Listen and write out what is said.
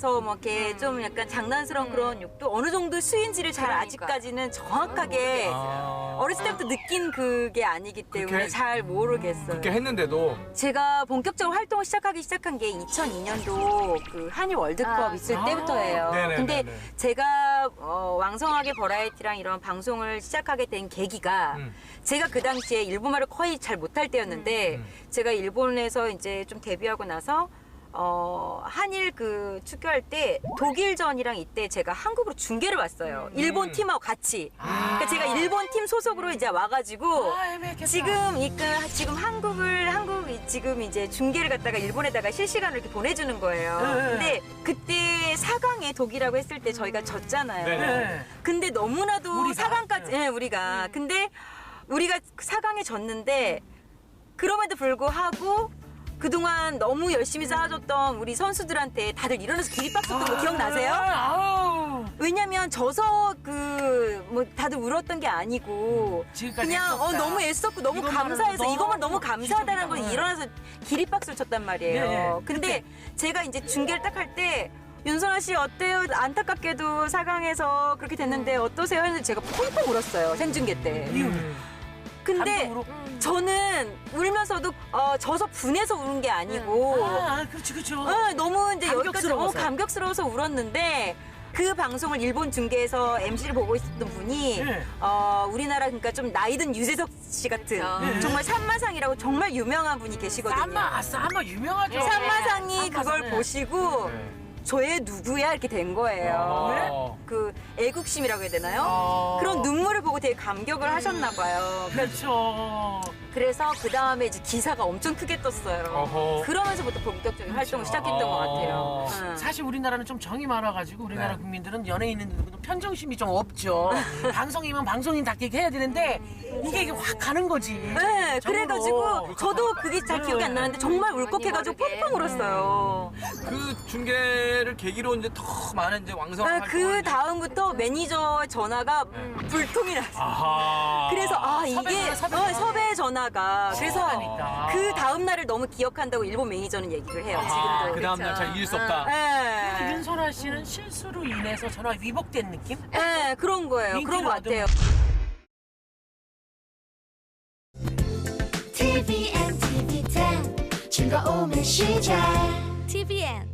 해서 뭐 이렇게 좀 약간 장난스러운 그런 욕도 어느 정도 수인지를 잘 그러니까. 아직까지는 정확하게 아. 어렸을 때부터 느낀 그게 아니기 때문에 그렇게- 잘 모르겠어요. 그렇게 했는데도 제가 본격적으로 활동을 시작하기 시작한 게 2002년도 그 한일 월드컵 아. 있을 아. 때부터예요. 네네네네. 근데 제가 어, 왕성하게 버라이티랑 이런 방송을 시작하게 된 계기가 음. 제가 그 당시에 일본말을 거의 잘 못할 때였는데 음. 제가 일본에서 이제 좀 데뷔하고 나서 어, 한일 그 축구할 때 독일전이랑 이때 제가 한국으로 중계를 왔어요. 일본 팀하고 같이. 그러니까 제가 일본 팀 소속으로 이제 와가지고 아, 애매했겠다. 지금 이 그, 지금 한국을 한국 이- 지금 이제 중계를 갖다가 일본에다가 실시간으로 이렇게 보내주는 거예요. 네. 근데 그때 4강에 독일하고 했을 때 저희가 졌잖아요. 네. 근데 너무나도 우리가? 4강까지 예, 우리가. 근데 우리가 4강에 졌는데 그럼에도 불구하고 그동안 너무 열심히 쌓아줬던 우리 선수들한테 다들 일어나서 기립박수했던 거 기억나세요? 아우. 왜냐면 져서 그 뭐 다들 울었던 게 아니고 지금까지 그냥 어. 너무 애썼고 너무 감사해서 너무 이것만 너무 감사하다는 걸. 일어나서 기립박수를 쳤단 말이에요. 네, 네. 근데 제가 이제 중계를 딱 할 때 윤선아 씨 어때요? 안타깝게도 4강에서 그렇게 됐는데 어떠세요? 했는데 제가 펑펑 울었어요. 생중계 때. 이유는 근데 감동으로. 저는 울면서도 어, 져서 분해서 우는 게 아니고 아, 그렇지, 그렇죠. 어, 너무 이제 여기까지 어, 감격스러워서. 감격스러워서 울었는데 그 방송을 일본 중계에서 MC를 보고 있었던 분이 네. 어, 우리나라 그러니까 좀 나이든 유재석 씨 같은 그쵸. 네. 정말 산마상이라고 정말 유명한 분이 계시거든요. 쌈마, 아, 쌈마 유명하죠. 네. 산마상이 그걸. 보시고 네. 저의 누구야 이렇게 된 거예요. 어. 그 애국심이라고 해야 되나요? 어. 그런 눈물을 보고 되게 감격을 하셨나 봐요. 그렇죠. 그래서 그 다음에 이제 기사가 엄청 크게 떴어요. 어허. 그러면서부터 본격적인 활동을 시작했던 것 같아요. 응. 사실 우리나라는 좀 정이 많아가지고 우리나라 네. 국민들은 연예인은 편정심이 좀 없죠. 방송이면 방송인답게 해야 되는데 이게 이게 확 가는 거지. 네, 정으로. 그래가지고 저도 그게 잘 기억이 안 나는데 정말 울컥해가지고 모르게. 펑펑 울었어요. 그 중계 를 계기로 이제 더 많은 이제 왕성한 네, 활동을 그 다음부터 매니저 전화가 불통이 났어요. 아하. 그래서 아 이게 섭외 어. 섭외 전화가 그래서 그러니까. 그 다음 날을 너무 기억한다고 일본 매니저는 얘기를 해요. 아하, 지금도. 그 다음 날 잘 잊을 수 없다. 네. 윤선아 씨는 실수로 인해서 전화 위복된 느낌? 네, 그런 거예요. 그런 것 인기를 같아요. TVN, TV10 즐거움의 시작 TVN